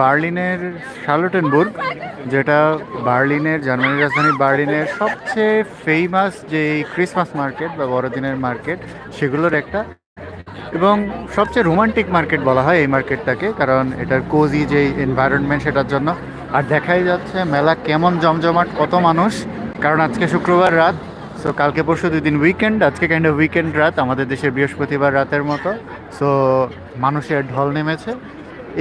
বার্লিনের শার্লটেনবুর্গ যেটা বার্লিনের জার্মানির রাজধানী বার্লিনের সবচেয়ে ফেমাস যে ক্রিসমাস মার্কেট বা বড়দিনের মার্কেট সেগুলোর একটা এবং সবচেয়ে রোমান্টিক মার্কেট বলা হয় এই মার্কেটটাকে কারণ এটার কোজি যে এনভায়রনমেন্ট সেটার জন্য। আর দেখাই যাচ্ছে মেলা কেমন জমজমাট, কত মানুষ, কারণ আজকে শুক্রবার রাত সো কালকে পরশু দুই দিন উইকেন্ড আজকে কাইন্ড অফ উইকেন্ড রাত, আমাদের দেশে বৃহস্পতিবার রাতের মতো। সো মানুষের ঢল নেমেছে।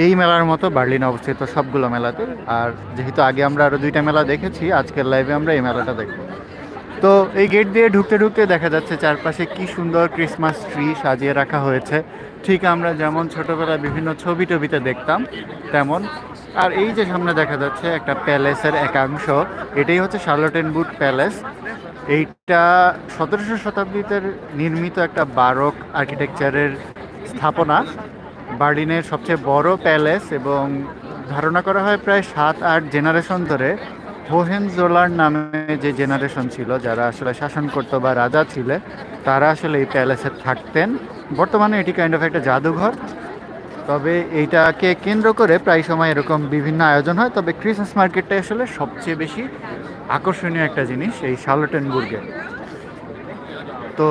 এই মেলার মতো বার্লিন অবস্থিত সবগুলো মেলাতে। আর যেহেতু আগে আমরা আরও দুইটা মেলা দেখেছি, আজকের লাইভে আমরা এই মেলাটা দেখব। তো এই গেট দিয়ে ঢুকতে ঢুকতে দেখা যাচ্ছে চারপাশে কি সুন্দর ক্রিসমাস ট্রি সাজিয়ে রাখা হয়েছে। ঠিক আমরা যেমন ছোটোবেলায় বিভিন্ন ছবি টবিতে দেখতাম, তেমন। আর এই যে সামনে দেখা যাচ্ছে একটা প্যালেসের একাংশ, এটাই হচ্ছে শার্লটেনবুট প্যালেস এইটা সতেরোশো শতাব্দীতে নির্মিত একটা বারক আর্কিটেকচারের স্থাপনা। বার্লিনের সবচেয়ে বড় প্যালেস এবং ধারণা করা হয় প্রায় সাত, আট জেনারেশন ধরে হোহেনজোলার নামে যে জেনারেশন ছিল, যারা আসলে শাসন করতো বা রাজা ছিলেন তারা আসলে এই প্যালেসে থাকতেন। বর্তমানে এটি কাইন্ড অফ একটা জাদুঘর। তবে এইটাকে কেন্দ্র করে প্রায় সময় এরকম বিভিন্ন আয়োজন হয়। তবে ক্রিসমাস মার্কেটটা আসলে সবচেয়ে বেশি আকর্ষণীয় একটা জিনিস, এই শার্লটেনবুর্গে তো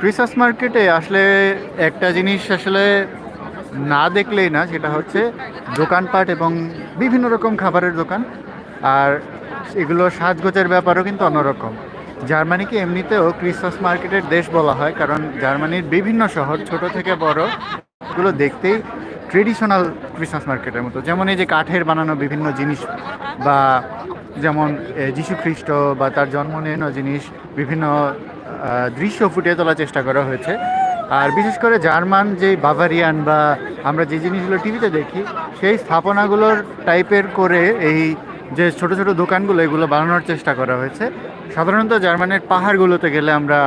ক্রিসমাস মার্কেটে আসলে একটা জিনিস আসলে না দেখলেই না, সেটা হচ্ছে দোকানপাট এবং বিভিন্ন রকম খাবারের দোকান। আর এগুলো সাজগোজের ব্যাপারও কিন্তু অন্যরকম। জার্মানিকে এমনিতেও ক্রিসমাস মার্কেটের দেশ বলা হয়? কারণ জার্মানির বিভিন্ন শহর, ছোট থেকে বড়, এগুলো দেখতেই ট্রেডিশনাল ক্রিসমাস মার্কেটের মতো। যেমন এই যে কাঠের বানানো বিভিন্ন জিনিস বা যেমন যীশু খ্রিস্ট বা তার জন্ম নেওয়া জিনিস, বিভিন্ন দৃশ্য ফুটিয়ে তোলার চেষ্টা করা হয়েছে। আর বিশেষ করে জার্মান যে বাভারিয়ান বা আমরা যে জিনিসগুলো টিভিতে দেখি, সেই স্থাপনাগুলোর টাইপের করে এই যে ছোট ছোট দোকানগুলো, এগুলো বানানোর চেষ্টা করা হয়েছে। সাধারণত জার্মানের পাহাড়গুলোতে গেলে আমরা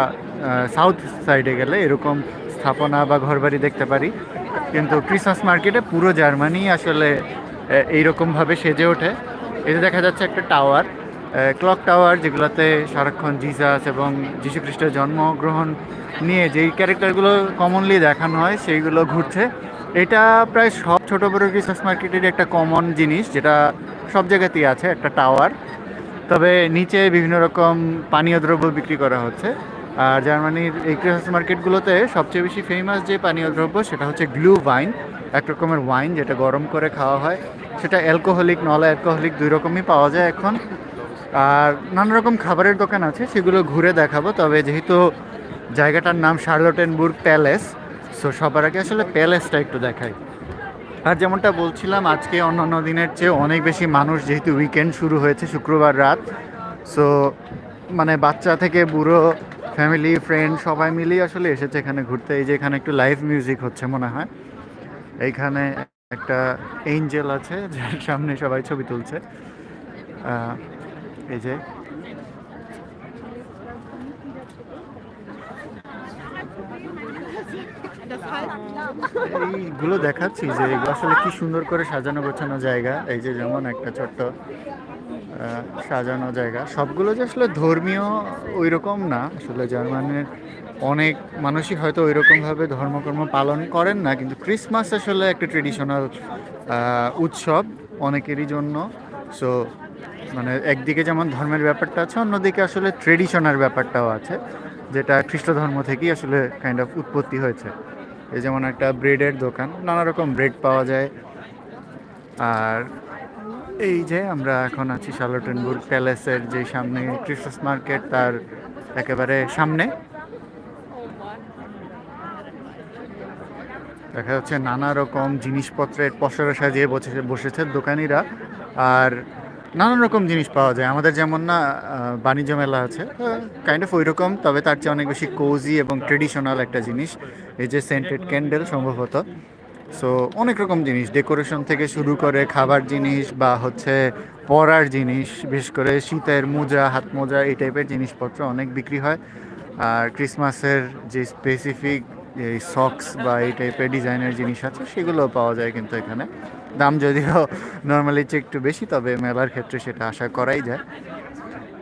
সাউথ সাইডে গেলে এরকম স্থাপনা বা ঘরবাড়ি দেখতে পারি। কিন্তু ক্রিসমাস মার্কেটে পুরো জার্মানি আসলে এইরকমভাবে সেজে ওঠে। এতে দেখা যাচ্ছে একটা টাওয়ার ক্লক টাওয়ার যেগুলোতে সারাক্ষণ জিসাস এবং যীশু খ্রিস্টের জন্মগ্রহণ নিয়ে যেই ক্যারেক্টারগুলো কমনলি দেখানো হয়, সেইগুলো ঘুরছে। এটা প্রায় সব ছোটো বড়ো ক্রিসমাস মার্কেটের একটা কমন জিনিস, যেটা সব জায়গাতেই আছে, একটা টাওয়ার। তবে নিচে বিভিন্ন রকম পানীয় দ্রব্য বিক্রি করা হচ্ছে। আর জার্মানির এই ক্রিসমাস মার্কেটগুলোতে সবচেয়ে বেশি ফেমাস যে পানীয় দ্রব্য, সেটা হচ্ছে গ্লু ওয়াইন এক রকমের ওয়াইন যেটা গরম করে খাওয়া হয়। সেটা অ্যালকোহলিক নল অ্যালকোহলিক দুই রকমই পাওয়া যায় এখন। আর নানা রকম খাবারের দোকান আছে, সেগুলো ঘুরে দেখাবো। তবে যেহেতু জায়গাটার নাম শার্লটেনবুর্গ প্যালেস সো সবার আগে আসলে প্যালেসটা একটু দেখাই। আর যেমনটা বলছিলাম, আজকে অন্যান্য দিনের চেয়ে অনেক বেশি মানুষ যেহেতু উইকেন্ড শুরু হয়েছে, শুক্রবার রাত সো মানে বাচ্চা থেকে বুড়ো ফ্যামিলি ফ্রেন্ড সবাই মিলেই আসলে এসেছে এখানে ঘুরতে। এই যে এখানে একটু লাইভ মিউজিক হচ্ছে মনে হয়। এইখানে একটা এঞ্জেল আছে, যার সামনে সবাই ছবি তুলছে। এই যে। এইগুলো দেখাচ্ছি যে এগুলো আসলে কি সুন্দর করে সাজানো গোছানো জায়গা। এই যে যেমন একটা ছোট্ট সাজানো জায়গা। সবগুলো যে আসলে ধর্মীয় ওই রকম না। আসলে জার্মানের অনেক মানুষই হয়তো ওই রকমভাবে ধর্মকর্ম পালন করেন না, কিন্তু ক্রিসমাস আসলে একটা ট্রেডিশনাল উৎসব অনেকেরই জন্য। সো মানে একদিকে যেমন ধর্মের ব্যাপারটা আছে, অন্যদিকে আসলে ট্রেডিশনের ব্যাপারটাও আছে, যেটা খ্রিস্ট ধর্ম থেকেই আসলে কাইন্ড অফ উৎপত্তি হয়েছে। এই যেমন একটা ব্রেডের দোকান, নানা রকম ব্রেড পাওয়া যায়। আর এই যে আমরা এখন আছি শার্লটেনবুর্গ প্যালেসের যে সামনে ক্রিসমাস মার্কেট তার একেবারে সামনে। দেখা যাচ্ছে নানা রকম জিনিসপত্রের পসরা সাজিয়ে বসেছে বসেছে দোকানিরা। আর নানান রকম জিনিস পাওয়া যায়। আমাদের যেমন না বাণিজ্য মেলা আছে। কাইন্ড অফ ওই রকম তবে তার চেয়ে অনেক বেশি কোজি এবং ট্রেডিশনাল একটা জিনিস। এই যে সেন্টেড ক্যান্ডেল সম্ভবত। সো অনেক রকম জিনিস। ডেকোরেশন থেকে শুরু করে খাবার জিনিস বা হচ্ছে পরার জিনিস, বিশেষ করে শীতের মোজা, হাত মোজা, এই টাইপের জিনিসপত্র অনেক বিক্রি হয়। আর ক্রিসমাসের যে স্পেসিফিক এই সক্স বা এই টাইপের ডিজাইনের জিনিস আছে, সেগুলোও পাওয়া যায় কিন্তু এখানে। দাম যদিও নর্মালি চেয়ে একটু বেশি, তবে মেলার ক্ষেত্রে সেটা আশা করাই যায়।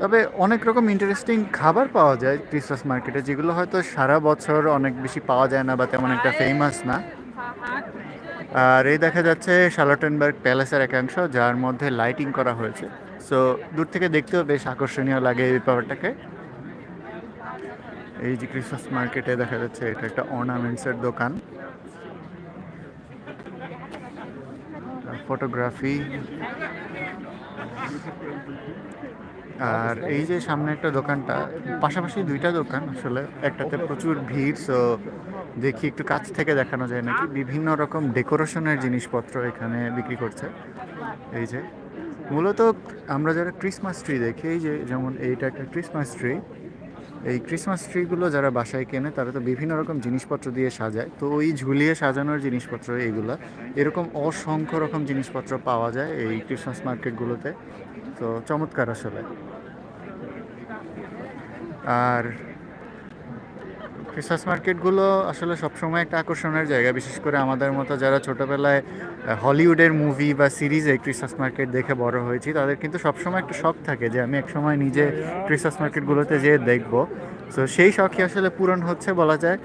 তবে অনেক রকম ইন্টারেস্টিং খাবার পাওয়া যায় ক্রিসমাস মার্কেটে যেগুলো হয়তো সারা বছর অনেক বেশি পাওয়া যায় না বা তেমন একটা ফেমাস না। আর এই দেখা যাচ্ছে শালটেনবার্গ প্যালেসের একাংশ, যার মধ্যে লাইটিং করা হয়েছে। সো দূর থেকে দেখতেও বেশ আকর্ষণীয় লাগে এই ব্যাপারটাকে। এই যে ক্রিসমাস মার্কেটে দেখা যাচ্ছে, এটা একটা অর্নামেন্টসের দোকান। ফটোগ্রাফি। আর এই যে সামনে একটা দোকানটা, পাশাপাশি দুইটা দোকান আসলে, একটাতে প্রচুর ভিড় সো দেখি একটু কাছ থেকে দেখানো যায় নাকি। বিভিন্ন রকম ডেকোরেশনের জিনিসপত্র এখানে বিক্রি করছে। এই যে, মূলত আমরা যারা ক্রিসমাস ট্রি দেখি, এই যে যেমন এইটা একটা ক্রিসমাস ট্রি এই ক্রিসমাস ট্রিগুলো যারা বাসায় কেনে, তারা তো বিভিন্ন রকম জিনিসপত্র দিয়ে সাজায়। তো ওই ঝুলিয়ে সাজানোর জিনিসপত্র এইগুলো। এরকম অসংখ্য রকম জিনিসপত্র পাওয়া যায় এই ক্রিসমাস মার্কেটগুলোতে তো চমৎকার আসলে। আর ক্রিসমাস মার্কেটগুলো আসলে সবসময় একটা আকর্ষণের জায়গা, বিশেষ করে আমাদের মতো যারা ছোটোবেলায় হলিউডের মুভি বা সিরিজে ক্রিসমাস মার্কেট দেখে বড় হয়েছি, তাদের কিন্তু সবসময় একটা শখ থাকে যে আমি একসময় নিজে ক্রিসমাস মার্কেটগুলোতে যেয়ে দেখব। সো সেই শখই আসলে পূরণ হচ্ছে বলা যায়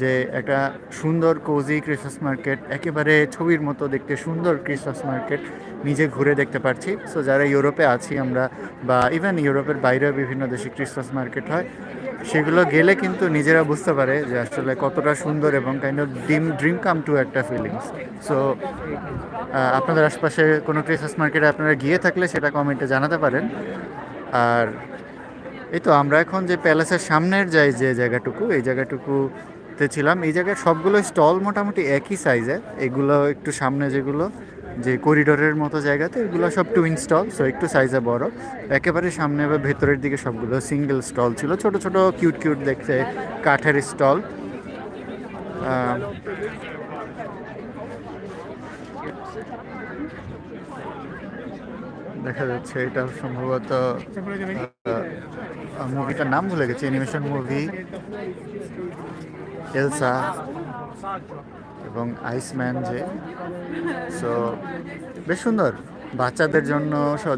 যে একটা সুন্দর কোজি ক্রিসমাস মার্কেট একেবারে ছবির মতো দেখতে সুন্দর ক্রিসমাস মার্কেট নিজে ঘুরে দেখতে পারছি। সো যারা ইউরোপে আছি আমরা বা ইভেন ইউরোপের বাইরেও বিভিন্ন দেশে ক্রিসমাস মার্কেট হয় সেগুলো গেলে কিন্তু নিজেরা বুঝতে পারে যে আসলে কতটা সুন্দর এবং kind of dream dream come to একটা ফিলিংস সো আপনাদের আশপাশে কোনো ক্রিসমাস মার্কেটে আপনারা গিয়ে থাকলে সেটা কমেন্টে জানাতে পারেন। আর এই তো আমরা এখন যে প্যালেসের সামনের যাই যে জায়গাটুকু, এই জায়গাটুকুতে ছিলাম। এই জায়গায় সবগুলো স্টল মোটামুটি একই সাইজের এগুলো একটু সামনে যেগুলো যে করিডোরের মতো জায়গাতে এগুলো সব টুইন স্টল সো একটু সাইজে বড়। একেবারে সামনে বা ভেতরের দিকে সবগুলো সিঙ্গেল স্টল ছিল। ছোট ছোট কিউট কিউট দেখতে কাঠের স্টল দেখা যাচ্ছে এটা সম্ভবত মুভিটার নাম ভুলে গেছি অ্যানিমেশন মুভি এলসা। এবং আইসম্যান যে। সো বেশ সুন্দর। বাচ্চাদের জন্য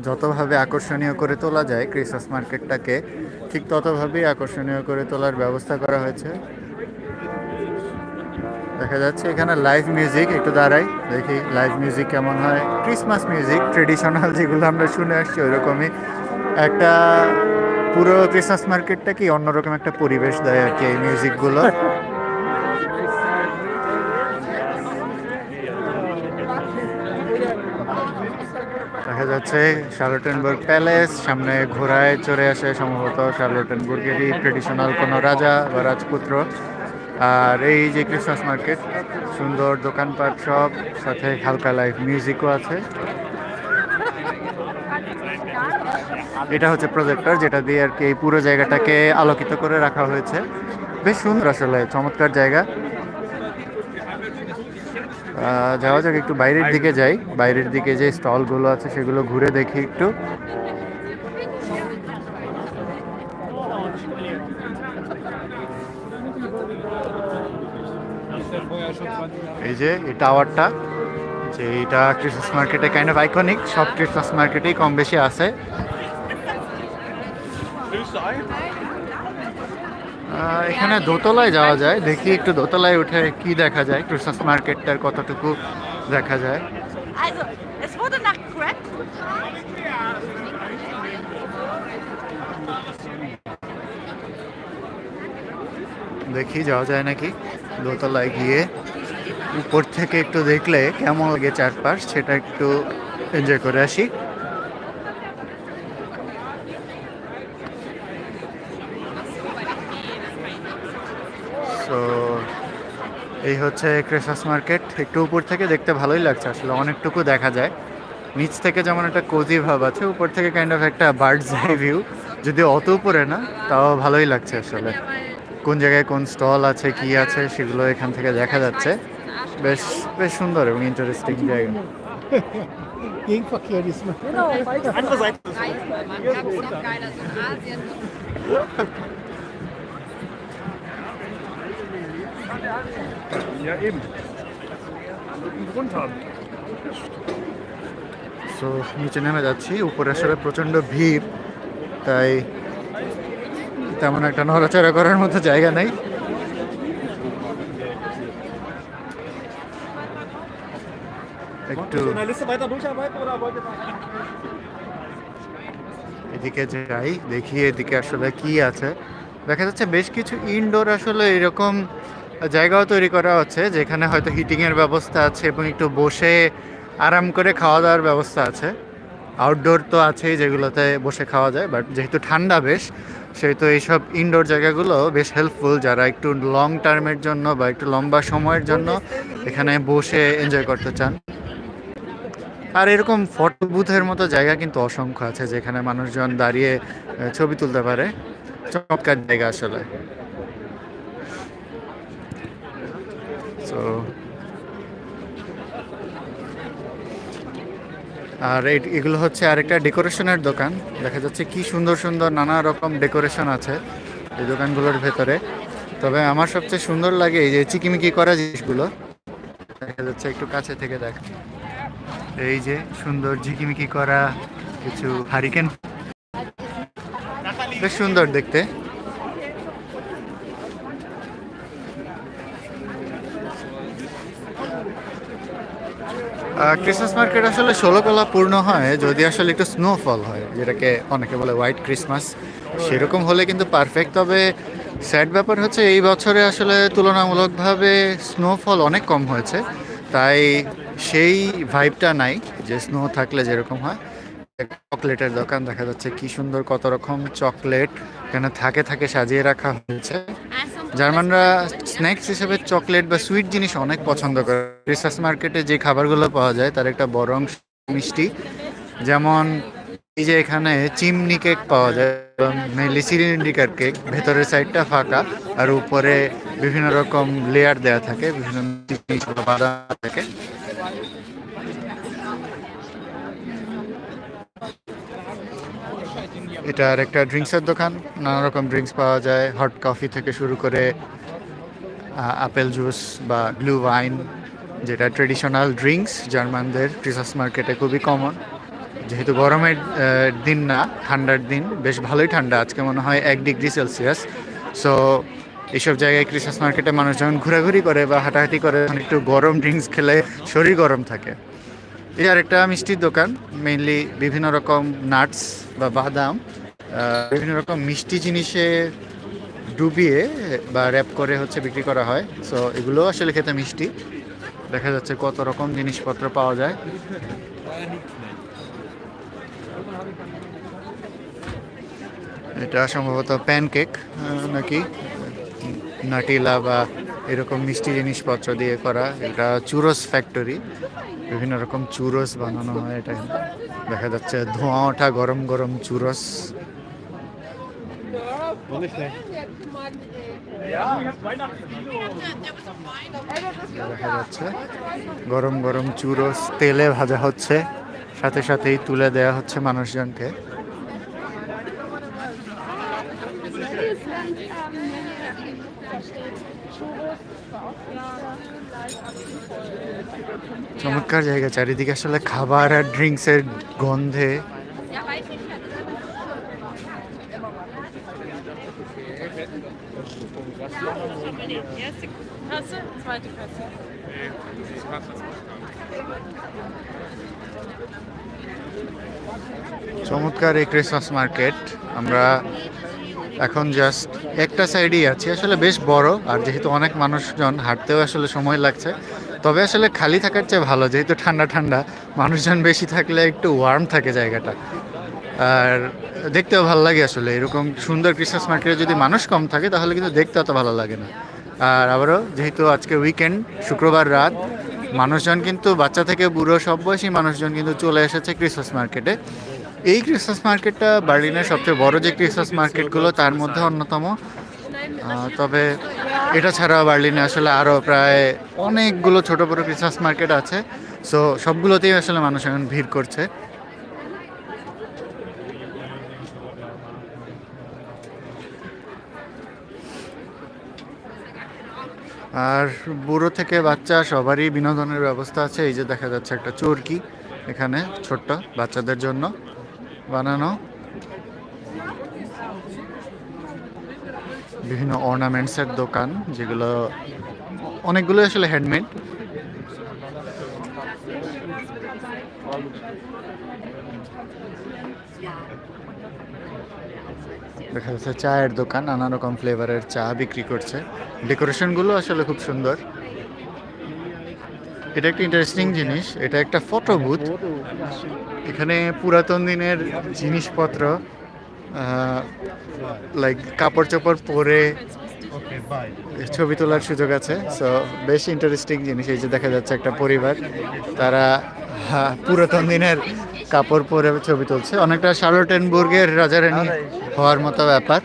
যতভাবে আকর্ষণীয় করে তোলা যায় ক্রিসমাস মার্কেটটাকে ঠিক ততভাবেই আকর্ষণীয় করে তোলার ব্যবস্থা করা হয়েছে। দেখা যাচ্ছে এখানে লাইভ মিউজিক একটু দাঁড়াই, দেখি লাইভ মিউজিক কেমন হয়। ক্রিসমাস মিউজিক ট্রেডিশনাল যেগুলো আমরা শুনে আসছি, ওইরকমই। একটা পুরো ক্রিসমাস মার্কেটটা কি অন্যরকম একটা পরিবেশ দেয় আর কি এই মিউজিকগুলো দেখা যাচ্ছে শার্লটেনবুর্গ প্যালেস, সামনে ঘোড়ায় চড়ে আসে সম্ভবত শার্লটেনবুর্গেরই ট্রেডিশনাল কোনো রাজা বা রাজপুত্র। আর এই যে ক্রিসমাস মার্কেট সুন্দর দোকানপাট সব, সাথে হালকা লাইভ মিউজিকও আছে। এটা হচ্ছে প্রজেক্টর যেটা দিয়ে আর কি এই পুরো জায়গাটাকে আলোকিত করে রাখা হয়েছে। বেশ সুন্দর আসলে, চমৎকার জায়গা। যাওয়া যাক, একটু বাইরের দিকে যাই। বাইরের দিকে যে স্টলগুলো আছে, সেগুলো ঘুরে দেখি একটু। এই যে, এই টাওয়ারটা, যে এটা ক্রিসমাস মার্কেটে কাইন্ড অফ আইকনিক সব ক্রিসমাস মার্কেটেই কম বেশি আছে। এখানে দোতলায় যাওয়া যায়। দেখি একটু দোতলায় উঠে কি দেখা যায়। ক্রিসমাস মার্কেটটার কতটুকু দেখা যায়. দেখি যাওয়া যায় নাকি? দোতলায় গিয়ে উপর থেকে একটু দেখলে কেমন লাগে চারপাশ সেটা একটু এনজয় করে আসি তো এই হচ্ছে ক্রিসমাস মার্কেট একটু উপর থেকে দেখতে ভালোই লাগছে, আসলে অনেকটুকু দেখা যায়। নিচ থেকে যেমন একটা কোজি ভাব আছে, উপর থেকে কাইন্ড অফ একটা বার্ডস আই ভিউ যদি অত উপরে না, তাও ভালোই লাগছে আসলে। কোন জায়গায় কোন স্টল আছে, কি আছে, সেগুলো এখান থেকে দেখা যাচ্ছে। বেশ বেশ সুন্দর এবং ইন্টারেস্টিং জায়গা। Ja, eben. Einen Grund haben. So নিচে নেমে যাচ্ছি উপরে আসলে প্রচণ্ড ভিড় তাই তেমন একটা নড়াচড়া করার মতো জায়গা নেই একটু এদিকে যাই দেখি এদিকে আসলে কি আছে দেখা যাচ্ছে বেশ কিছু ইনডোর আসলে এরকম জায়গাও তৈরি করা হচ্ছে, যেখানে হয়তো হিটিংয়ের ব্যবস্থা আছে এবং একটু বসে আরাম করে খাওয়া দাওয়ার ব্যবস্থা আছে। আউটডোর তো আছেই যেগুলোতে বসে খাওয়া যায় বাট যেহেতু ঠান্ডা বেশ, সেহেতু এইসব ইনডোর জায়গাগুলো বেশ হেল্পফুল যারা একটু লং টার্মের জন্য বা একটু লম্বা সময়ের জন্য এখানে বসে এনজয় করতে চান। আর এরকম ফটো বুথের মতো জায়গা কিন্তু অসংখ্য আছে, যেখানে মানুষজন দাঁড়িয়ে ছবি তুলতে পারে। চমৎকার জায়গা আসলে। তো আর এগুলো হচ্ছে আরেকটা ডেকোরেশনের দোকান। দেখা যাচ্ছে কি সুন্দর সুন্দর নানা রকম ডেকোরেশন আছে এই দোকানগুলোর ভেতরে। তবে আমার সবচেয়ে সুন্দর লাগে এই যে চিকিমিকি করা জিনিসগুলো। দেখা যাচ্ছে একটু কাছে থেকে দেখ। এই যে সুন্দর ঝিকিমিকি করা কিছু হারিকেন। বেশ সুন্দর দেখতে। ক্রিসমাস মার্কেট আসলে ষোলো কলা পূর্ণ হয়, যদি আসলে একটু স্নোফল হয়, যেটাকে অনেকে বলে হোয়াইট ক্রিসমাস সেরকম হলে কিন্তু পারফেক্ট তবে স্যাড ব্যাপার হচ্ছে এই বছরে আসলে তুলনামূলকভাবে স্নোফল অনেক কম হয়েছে। তাই সেই ভাইবটা নাই যে স্নো থাকলে যেরকম হয়। চকলেটের দোকান, দেখা যাচ্ছে কি সুন্দর কত রকম চকলেট এখানে থাকে থাকে সাজিয়ে রাখা হয়েছে। জার্মানরা স্ন্যাক্স হিসেবে চকলেট বা সুইট জিনিস অনেক পছন্দ করে। ক্রিসমাস মার্কেটে যে খাবারগুলো পাওয়া যায়, তার একটা বড় অংশ মিষ্টি। যেমন এই যে এখানে চিমনি কেক পাওয়া যায় মেনলি সিলিন্ড্রিকার কেক, ভেতরের সাইডটা ফাঁকা, আর উপরে বিভিন্ন রকম লেয়ার দেওয়া থাকে, বিভিন্ন বাদাম থাকে। এটা আর একটা ড্রিঙ্কসের দোকান। নানা রকম ড্রিঙ্কস পাওয়া যায়। হট কফি থেকে শুরু করে আপেল জুস বা ব্লু ওয়াইন, যেটা ট্রেডিশনাল ড্রিঙ্কস জার্মানদের ক্রিসমাস মার্কেটে খুবই কমন। যেহেতু গরমের দিন না, ঠান্ডার দিন, বেশ ভালোই ঠান্ডা। আজকে মনে হয় এক ডিগ্রি সেলসিয়াস। সো এইসব জায়গায় ক্রিসমাস মার্কেটে মানুষ যখন ঘোরাঘুরি করে বা হাঁটাহাঁটি করে। একটু গরম ড্রিঙ্কস খেলে শরীর গরম থাকে। এই আর একটা মিষ্টির দোকান মেইনলি বিভিন্ন রকম নাটস বা বাদাম বিভিন্ন রকম মিষ্টি জিনিসে ডুবিয়ে বা র্যাপ করে হচ্ছে বিক্রি করা হয়। সো এগুলো আসলে খেতে মিষ্টি। দেখা যাচ্ছে কত রকম জিনিসপত্র পাওয়া যায়। এটা সম্ভবত প্যানকেক নাকি? নাটিলা বা এরকম মিষ্টি জিনিসপত্র দিয়ে করা, এটা চুরোস ফ্যাক্টরি বিভিন্ন রকম চুরস বানানো হয় এটা। দেখা যাচ্ছে ধোঁয়া ওঠা গরম গরম চুরস। দেখা যাচ্ছে গরম গরম চুরোস, তেলে ভাজা হচ্ছে। সাথে সাথেই তুলে দেয়া হচ্ছে মানুষজনকে। চমৎকার জায়গা, চারিদিকে আসলে খাবার আর ড্রিঙ্কসের গন্ধে. চমৎকার এই ক্রিসমাস মার্কেট আমরা এখন জাস্ট একটা সাইডেই আছি আসলে বেশ বড়, আর যেহেতু অনেক মানুষজন হাঁটতেও আসলে সময় লাগছে তবে আসলে খালি থাকার চেয়ে ভালো, যেহেতু ঠান্ডা ঠান্ডা, মানুষজন বেশি থাকলে একটু ওয়ার্ম থাকে জায়গাটা। আর দেখতেও ভালো লাগে আসলে, এরকম সুন্দর ক্রিসমাস মার্কেটে যদি মানুষ কম থাকে, তাহলে কিন্তু দেখতে অত ভালো লাগে না। আর আবারও, যেহেতু আজকে উইকেন্ড শুক্রবার রাত, মানুষজন কিন্তু, বাচ্চা থেকে বুড়ো সব বয়সী মানুষজন কিন্তু চলে এসেছে ক্রিসমাস মার্কেটে এই ক্রিসমাস মার্কেটটা বার্লিনের সবচেয়ে বড় যে ক্রিসমাস মার্কেটগুলো তার মধ্যে অন্যতম তবে এটা ছাড়াও বার্লিনে আসলে আরও প্রায় অনেকগুলো ছোট বড় ক্রিসমাস মার্কেট আছে। সো সবগুলোতেই আসলে মানুষ এখন ভিড় করছে। আর বুড়ো থেকে বাচ্চা সবারই বিনোদনের ব্যবস্থা আছে। এই যে দেখা যাচ্ছে একটা চোরকি এখানে, ছোট্ট বাচ্চাদের জন্য বানানো। বিভিন্ন অর্নামেন্টসের দোকান, যেগুলো অনেকগুলো আসলে হ্যান্ডমেড দেখা যাচ্ছে চায়ের দোকান, নানা রকম ফ্লেভারের চা বিক্রি করছে। ডেকোরেশনগুলো আসলে খুব সুন্দর। এটা একটা ইন্টারেস্টিং জিনিস, এটা একটা ফটো বুথ এখানে পুরাতন দিনের জিনিসপত্র লাইক কাপড় চোপড় পরে ছবি তোলার সুযোগ আছে। সো বেশ ইন্টারেস্টিং জিনিস এই যে দেখা যাচ্ছে একটা পরিবার। তারা পুরাতন দিনের কাপড় পরে ছবি তুলছে। অনেকটা শার্লটেনবুর্গের রাজারানী হওয়ার মতো ব্যাপার।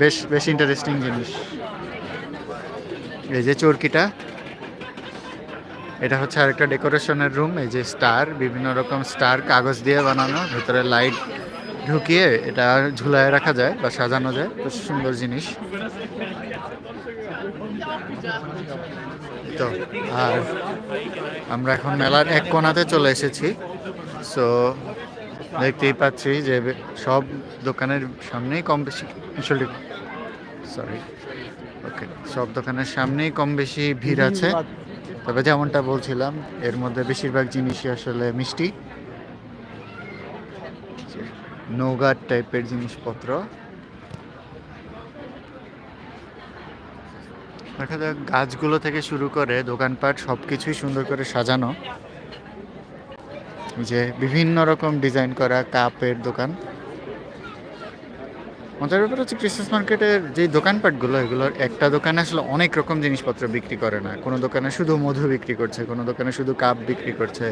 বেশ বেশ ইন্টারেস্টিং জিনিস। এই যে চরকিটা, এটা হচ্ছে আরেকটা ডেকোরেশনের রুম এই যে স্টার বিভিন্ন রকম স্টার কাগজ দিয়ে বানানো। ভেতরে লাইট ঢুকিয়ে এটা ঝুলায় রাখা যায় বা সাজানো যায়। বেশ সুন্দর জিনিস। তো, আর আমরা এখন মেলার এক কোণাতে চলে এসেছি। সো দেখতেই পাচ্ছি যে সব দোকানের সামনেই কম বেশি আসলে সরি ওকে সব দোকানের সামনেই কম বেশি ভিড় আছে। তবে যেমনটা বলছিলাম, এর মধ্যে বেশিরভাগ জিনিসই আসলে মিষ্টি। নৌগাট টাইপের জিনিসপত্র। দেখা যাক গাছগুলো থেকে শুরু করে দোকানপাট সব কিছুই সুন্দর করে সাজানো। যে বিভিন্ন রকম ডিজাইন করা কাপের দোকান। মজার ব্যাপার হচ্ছে ক্রিসমাস মার্কেটের যে দোকানপাটগুলো, এগুলোর একটা দোকানে আসলে অনেক রকম জিনিসপত্র বিক্রি করে না। কোনো দোকানে শুধু মধু বিক্রি করছে, কোনো দোকানে শুধু কাপ বিক্রি করছে,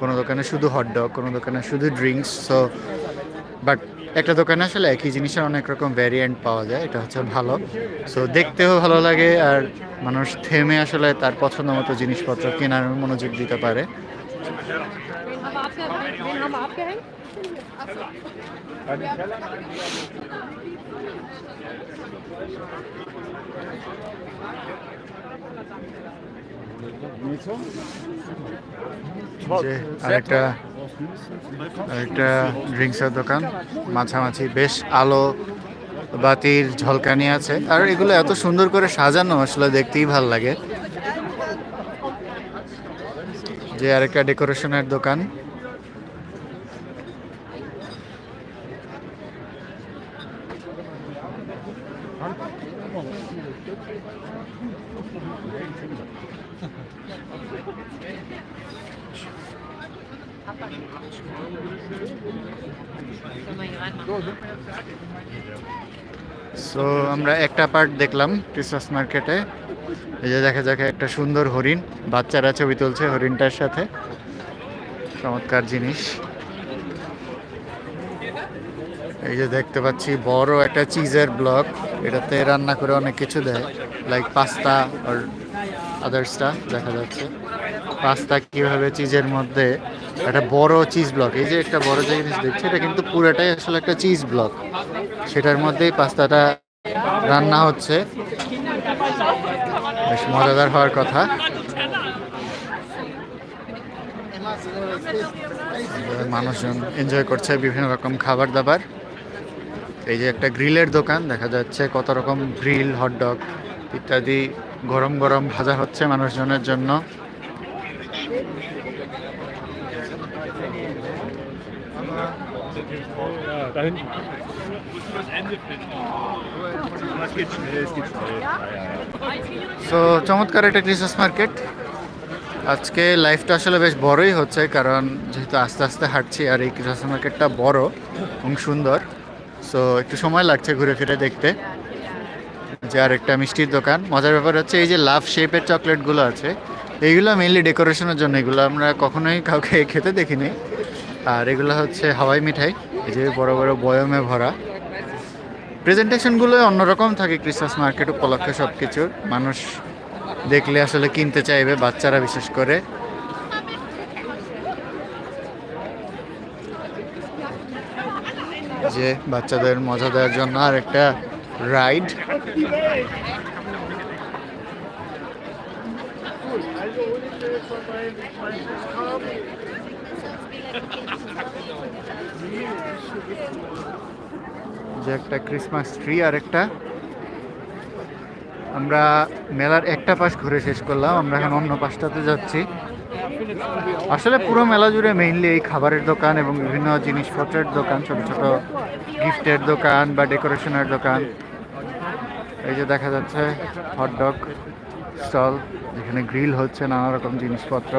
কোনো দোকানে শুধু হটডগ কোনো দোকানে শুধু ড্রিঙ্কস সো বাট একটা দোকানে আসলে একই জিনিসের অনেক রকম ভ্যারিয়েন্ট পাওয়া যায়, এটা হচ্ছে ভালো। সো দেখতেও ভালো লাগে আর মানুষ থেমে আসলে তার পছন্দ মতো জিনিসপত্র কেনার মনোযোগ দিতে পারে। আরেকটা আরেকটা ড্রিঙ্কসের দোকান মাঝামাঝি বেশ আলো বাতির ঝলকানি আছে। আর এগুলো এত সুন্দর করে সাজানো আসলে দেখতেই ভালো লাগে। যে আরেকটা ডেকোরেশনের দোকান। সো আমরা একটা পার্ট দেখলাম ক্রিসমাস মার্কেটে এই যে দেখা যাক একটা সুন্দর হরিণ, বাচ্চারা ছবি তুলছে হরিণটার সাথে। চমৎকার জিনিস। এই যে দেখতে পাচ্ছি, বড় একটা চিজের ব্লক এটাতে রান্না করে অনেক কিছু দেয় লাইক পাস্তা আর আদার্সটা দেখা যাচ্ছে। পাস্তা কীভাবে চিজের মধ্যে একটা বড় চিজ ব্লক এই যে একটা বড় জিনিস দেখছি, এটা কিন্তু পুরোটাই আসলে একটা চিজ ব্লক সেটার মধ্যেই পাস্তাটা রান্না হচ্ছে। বেশ মজাদার হওয়ার কথা। মানুষজন এনজয় করছে বিভিন্ন রকম খাবার দাবার এই যে একটা গ্রিলের দোকান, দেখা যাচ্ছে কত রকম গ্রিল হটডগ ইত্যাদি গরম গরম ভাজা হচ্ছে মানুষজনের জন্য। সো চমৎকার একটা ক্রিসমাস মার্কেট আজকে লাইফটা আসলে বেশ বড়ই হচ্ছে, কারণ যেহেতু আস্তে আস্তে হাঁটছি আর এই ক্রিসমাস মার্কেটটা বড় এবং সুন্দর সো একটু সময় লাগছে ঘুরে ফিরে দেখতে। যে আর একটা মিষ্টির দোকান। মজার ব্যাপার হচ্ছে এই যে লাভ শেপের চকলেটগুলো আছে, এইগুলো মেইনলি ডেকোরেশনের জন্য, এগুলো আমরা কখনোই কাউকে খেতে দেখিনি। আর এগুলো হচ্ছে হাওয়াই মিঠাই, এই যে বড় বড় বয়মে ভরা। প্রেজেন্টেশনগুলো অন্যরকম থাকে ক্রিসমাস মার্কেট উপলক্ষে সব কিছুর মানুষ দেখলে আসলে কিনতে চাইবে, বাচ্চারা বিশেষ করে। যে বাচ্চাদের মজা দেওয়ার জন্য আর একটা রাইড যে একটা ক্রিসমাস ট্রি আর একটা। আমরা মেলার একটা পাশ ঘুরে শেষ করলাম, আমরা এখন অন্য পাশটাতে যাচ্ছি। আসলে পুরো মেলা জুড়ে মেইনলি এই খাবারের দোকান এবং বিভিন্ন জিনিসপত্রের দোকান, ছোট ছোট গিফটের দোকান বা ডেকোরেশনের দোকান। এই যে দেখা যাচ্ছে হটডগ স্টল যেখানে গ্রিল হচ্ছে নানা রকম জিনিসপত্র।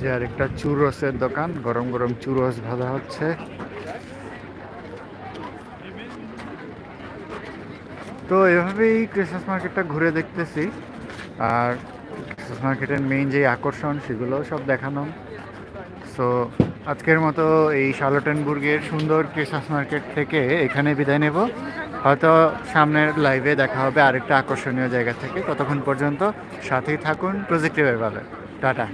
যে আর আরেকটা চুরোসের দোকান, গরম গরম চুরোস ভাজা হচ্ছে। তো এভাবেই ক্রিসমাস মার্কেটটা ঘুরে দেখতেছি। আর ক্রিসমাস মার্কেটের মেইন যে আকর্ষণ, সেগুলো সব দেখানো। সো আজকের মতো এই শার্লটেনবুর্গের সুন্দর ক্রিসমাস মার্কেট থেকে এখানে বিদায় নেব। হয়তো সামনের লাইভে দেখা হবে আরেকটা আকর্ষণীয় জায়গা থেকে। ততক্ষণ পর্যন্ত সাথেই থাকুন প্রজেক্টিভের ভাবে টাটা।